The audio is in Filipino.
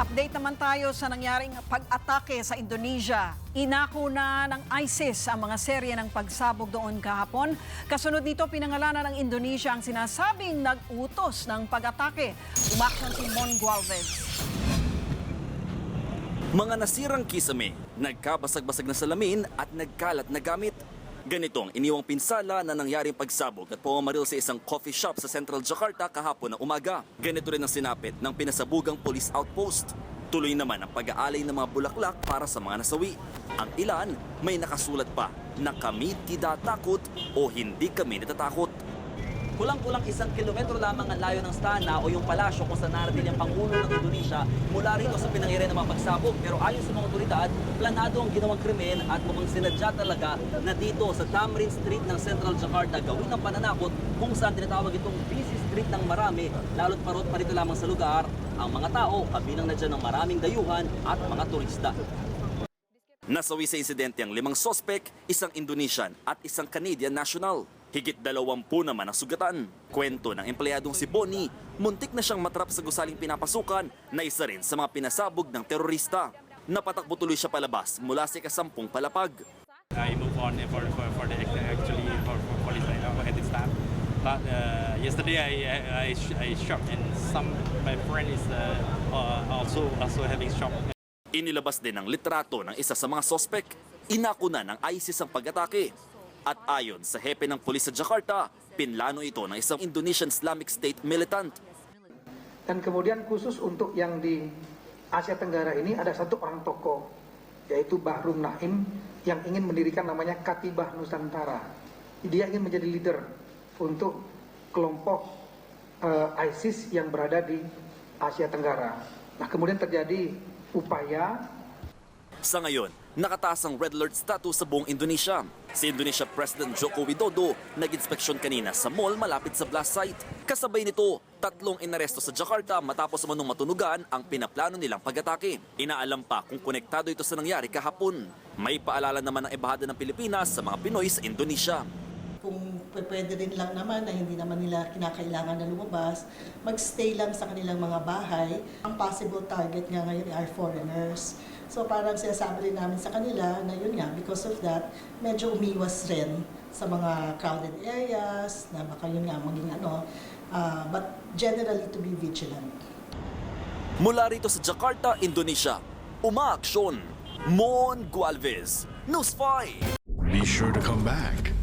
Update naman tayo sa nangyaring pag-atake sa Indonesia. Inako na ng ISIS ang mga serye ng pagsabog doon kahapon. Kasunod nito, pinangalanan ng Indonesia ang sinasabing nag-utos ng pag-atake. Umaksyon si Mon Gualvez. Mga nasirang kisame, nagkabasag-basag na salamin at nagkalat na gamit. Ganito ang iniwang pinsala na nangyaring pagsabog at pumamaril sa isang coffee shop sa Central Jakarta kahapon na umaga. Ganito rin ang sinapit ng pinasabugang police outpost. Tuloy naman ang pag-aalay ng mga bulaklak para sa mga nasawi. Ang ilan may nakasulat pa na kami takot o hindi kami natatakot. Kulang-kulang isang kilometro lamang ang layo ng Stana o yung palasyo kung saan narating ang Pangulo ng Indonesia mula rito sa pinangyarihan ng mga pagsabog. Pero ayon sa mga otoridad, planado ang ginawang krimen at mukhang sinadya talaga na dito sa Tamrin Street ng Central Jakarta gawin ng pananakot kung saan tinatawag itong busy street ng marami. Lalo't parot pa rito lamang sa lugar ang mga tao kabilang na dyan ng maraming dayuhan at mga turista. Nasawi sa insidente ang limang sospek, isang Indonesian at isang Canadian national. Higit dalawampu naman ang sugatan. Kwento ng empleyadong si Bonnie, muntik na siyang matrap sa gusaling pinapasukan na isa rin sa mga pinasabog ng terorista. Napatakbo tuloy siya palabas mula sa ikasampung palapag. I move on for for, for the actually for, for police uh, head staff. But uh, yesterday I I, I, sh- I shocked and some my friend is uh, uh, also also having shock. Inilabas din ang litrato ng isa sa mga sospek. Inako na ng ISIS ang pag-atake. At ayon sa hepe ng pulis sa Jakarta, pinlano ito ng isang Indonesian Islamic State militant. Dan kemudian khusus untuk yang di Asia Tenggara ini ada satu orang tokoh, yaitu Bahrum Naim yang ingin mendirikan namanya Katibah Nusantara. Dia ingin menjadi leader untuk kelompok eh, ISIS yang berada di Asia Tenggara. Nah kemudian terjadi upaya Sa ngayon, nakataas ang red alert status sa buong Indonesia. Si Indonesia President Joko Widodo nag-inspeksyon kanina sa mall malapit sa blast site. Kasabay nito, tatlong inaresto sa Jakarta matapos manong matunugan ang pinaplano nilang pag-atake. Inaalam pa kung konektado ito sa nangyari kahapon. May paalala naman ng ebahada ng Pilipinas sa mga Pinoy sa Indonesia. Pwede rin lang naman na hindi naman nila kinakailangan na lumabas, magstay lang sa kanilang mga bahay. Ang possible target nga ngayon are foreigners. So parang sinasabi rin namin sa kanila na yun nga, because of that, medyo umiwas rin sa mga crowded areas, na baka yun nga maging ano, ah, but generally to be vigilant. Mula rito sa Jakarta, Indonesia, umaaksyon. Mon Gualvez, News 5. Be sure to come back.